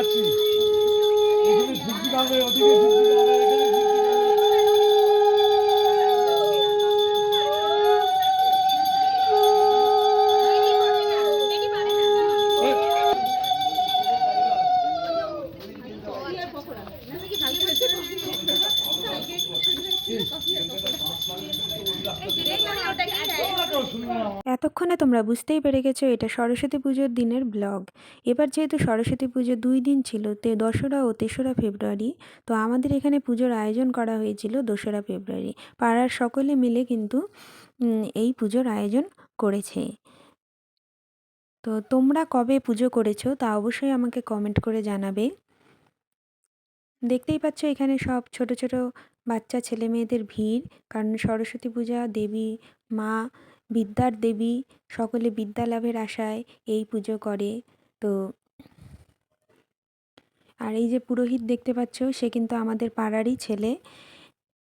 দেখাচ্ছি এখানে ঝুঁকি পাবে ওদিকে এতক্ষণে তোমরা বুঝতেই পেরে গেছো, এটা সরস্বতী পুজোর দিনের ব্লগ। এবার যেহেতু সরস্বতী পুজো দুই দিন ছিল, তে দশরা ও তেসরা ফেব্রুয়ারি, তো আমাদের এখানে পুজোর আয়োজন করা হয়েছিল দোসরা ফেব্রুয়ারি। পাড়ার সকলে মিলে কিন্তু এই পুজোর আয়োজন করেছে। তো তোমরা কবে পুজো করেছ তা অবশ্যই আমাকে কমেন্ট করে জানাবে। দেখতেই পাচ্ছ এখানে সব ছোট ছোট বাচ্চা ছেলে মেয়েদের ভিড়, কারণ সরস্বতী পূজা, দেবী, মা বিদ্যার দেবী সকলে বিদ্যা লাভের আশায় এই পুজো করে। তো আর এই যে পুরোহিত দেখতে পাচ্ছ, সে কিন্তু আমাদের পাড়ারই ছেলে।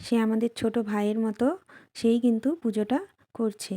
সে আমাদের ছোট ভাইয়ের মতো, সেই কিন্তু পুজোটা করছে।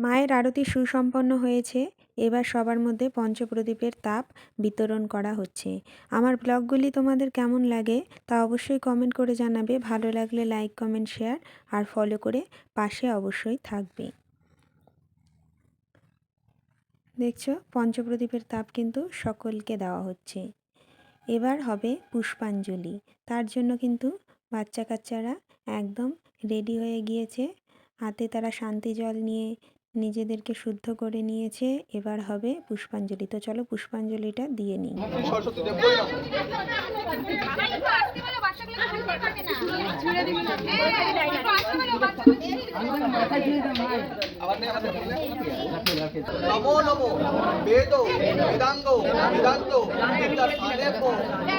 মায়ের আরতি সুসম্পন্ন হয়েছে। এবার সবার মধ্যে পঞ্চপ্রদীপের তাপ বিতরণ করা হচ্ছে। আমার ব্লগগুলি তোমাদের কেমন লাগে তা অবশ্যই কমেন্ট করে জানাবে। ভালো লাগলে লাইক কমেন্ট শেয়ার আর ফলো করে পাশে অবশ্যই থাকবে। দেখছ? পঞ্চপ্রদীপের তাপ কিন্তু সকলকে দেওয়া হচ্ছে। এবার হবে পুষ্পাঞ্জলি। তার জন্য কিন্তু বাচ্চা কাচ্চারা একদম রেডি হয়ে গিয়েছে। হাতে তারা শান্তি জল নিয়ে নিজেদেরকে শুদ্ধ করে নিয়েছে। এবার হবে পুষ্পাঞ্জলি। তো চলো পুষ্পাঞ্জলিটা দিয়ে নে। নমো নমো। বেদ, বেদাঙ্গ, বেদান্ত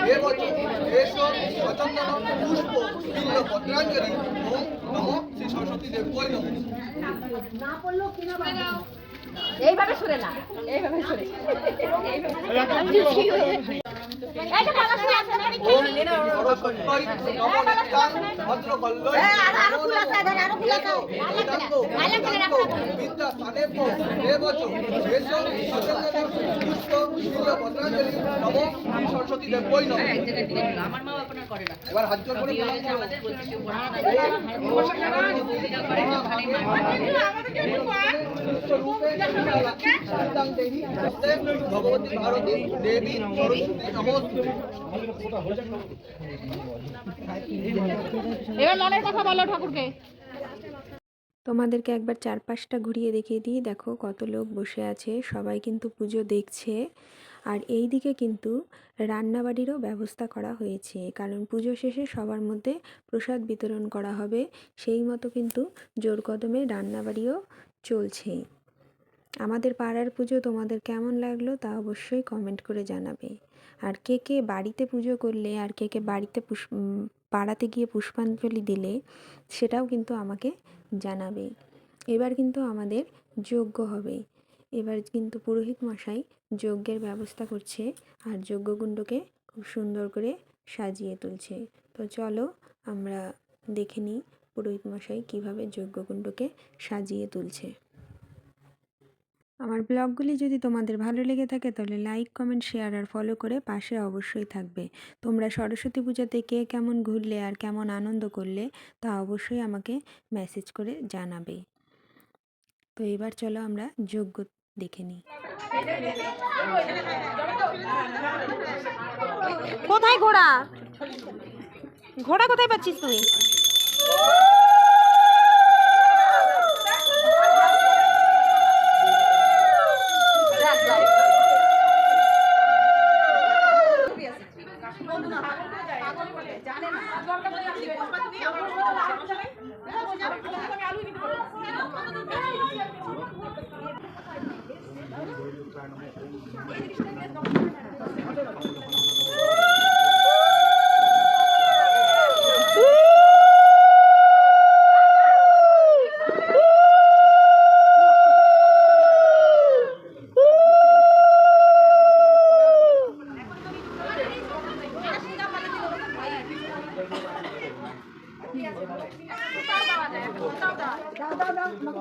বিদ্যা স্থানেব সচন্দন পুষ্প বিল্ল পত্রাঞ্জলি ওম নমো শ্রী সরস্বতী দেব বই নমো এইভাবে শুনে না এইভাবে শুনে ওম সরস্বতী কল্লয় বেদাঙ্গ বেদান্ত হাত জোর করে। ভগবতী ভারতী দেবী এবার মনের কথা বলো ঠাকুরকে। তোমাদেরকে একবার চারপাশটা ঘুরিয়ে দেখিয়ে দিই। দেখো কত লোক বসে আছে। সবাই কিন্তু পুজো দেখছে। আর এই দিকে কিন্তু রান্নাবাড়িরও ব্যবস্থা করা হয়েছে। কারণ পুজো শেষে সবার মধ্যে প্রসাদ বিতরণ করা হবে। সেই মতো কিন্তু জোর কদমে রান্নাবাড়িও চলছে। আমাদের পাড়ার পুজো তোমাদের কেমন লাগল তা অবশ্যই কমেন্ট করে জানাবে। আর কে কে বাড়িতে পুজো করলে আর কে কে বাড়িতে পাড়াতে গিয়ে পুষ্পাঞ্জলি দিলে সেটাও কিন্তু আমাকে জানাবে। এবার কিন্তু আমাদের যোগ্য হবে। এবার কিন্তু পুরোহিত মশাই যজ্ঞের ব্যবস্থা করছে আর যজ্ঞকুণ্ডকে খুব সুন্দর করে সাজিয়ে তুলছে। তো চলো আমরা দেখে নিই পুরোহিত মশাই কীভাবে যজ্ঞকুণ্ডকে সাজিয়ে তুলছে। আমার ব্লগগুলি যদি তোমাদের ভালো লেগে থাকে তাহলে লাইক, কমেন্ট, শেয়ার আর ফলো করে পাশে অবশ্যই থাকবে। তোমরা সরস্বতী পূজাতে কে কেমন ঘুরলে আর কেমন আনন্দ করলে তা অবশ্যই আমাকে মেসেজ করে জানাবে। তো এবার চলো আমরা যজ্ঞ দেখে নিই। কোথায় ঘোড়া? ঘোড়া কোথায় পাচ্ছিস তুই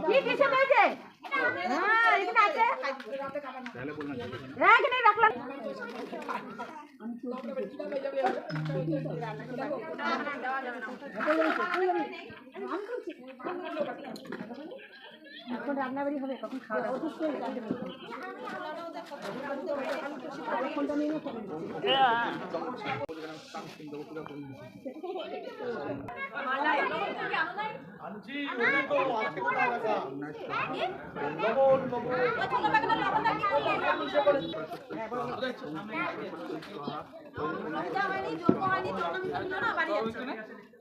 কি কিসে হয়েছে হ্যাঁ এখানে আছে হ্যাঁ এখানে রাখলাম এখন রান্নাবাড়ি হবে কখন খাওয়া দাওয়া অবশ্যই। ফোনটা নিয়ে নে,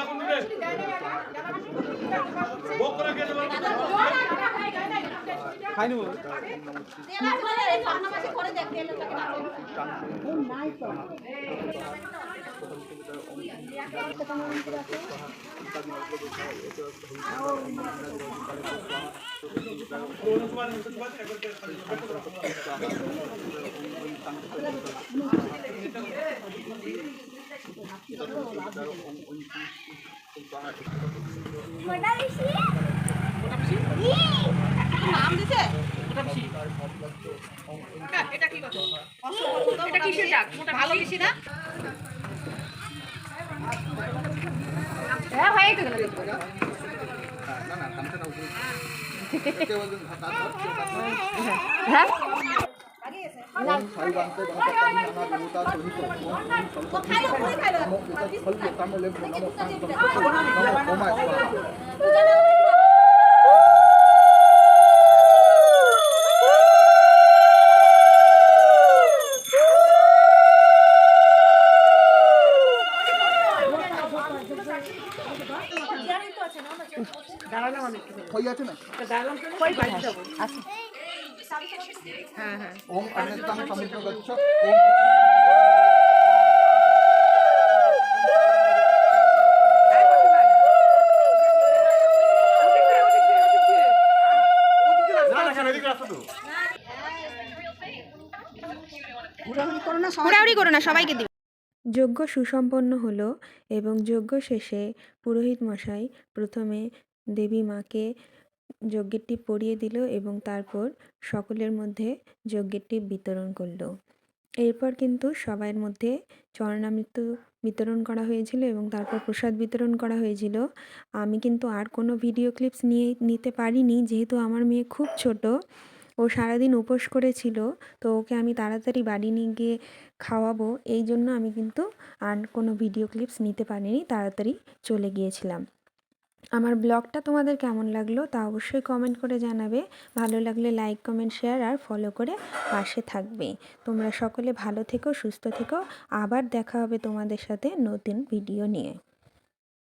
এখন দিবে ভোগ করে খেতে পারব খাই নেব। হ্যাঁ হয়ে। গেল না না কামটা না উপরে কে বলবেন হ্যাঁ ওম সাই বান্তে গণপতি নানা দেবতা সহিত ওম সর্ব নমো উত ফল্য কামলে নমো কান্তম নমো ওমায় স্বাহা খই ওম সমুদ্র গচ্ছ। করো না সবাইকে দিও। যজ্ঞ সুসম্পন্ন হলো এবং যজ্ঞ শেষে পুরোহিত মশাই প্রথমে দেবী মাকে যজ্ঞের টিপ পরিয়ে দিল এবং তারপর সকলের মধ্যে যজ্ঞের টিপ বিতরণ করল। এরপর কিন্তু সবার মধ্যে চরণামৃত বিতরণ করা হয়েছিল এবং তারপর প্রসাদ বিতরণ করা হয়েছিল। আমি কিন্তু আর কোনো ভিডিও ক্লিপস নিয়ে নিতে পারিনি, যেহেতু আমার মেয়ে খুব ছোট। ও সারাদিন উপোস করেছিল, তো ওকে আমি তাড়াতাড়ি বাড়ি নিয়ে গিয়ে খাওয়াবো। এই জন্য আমি কিন্তু আর কোনো ভিডিও ক্লিপস নিতে পারিনি, তাড়াতাড়ি চলে গিয়েছিলাম। আমার ব্লগটা তোমাদের কেমন লাগল তা অবশ্যই কমেন্ট করে জানাবে। ভালো লাগলে লাইক কমেন্ট শেয়ার আর ফলো করে পাশে থাকবে। তোমরা সকলে ভালো থেকো, সুস্থ থেকো। আবার দেখা হবে তোমাদের সাথে নতুন ভিডিও নিয়ে।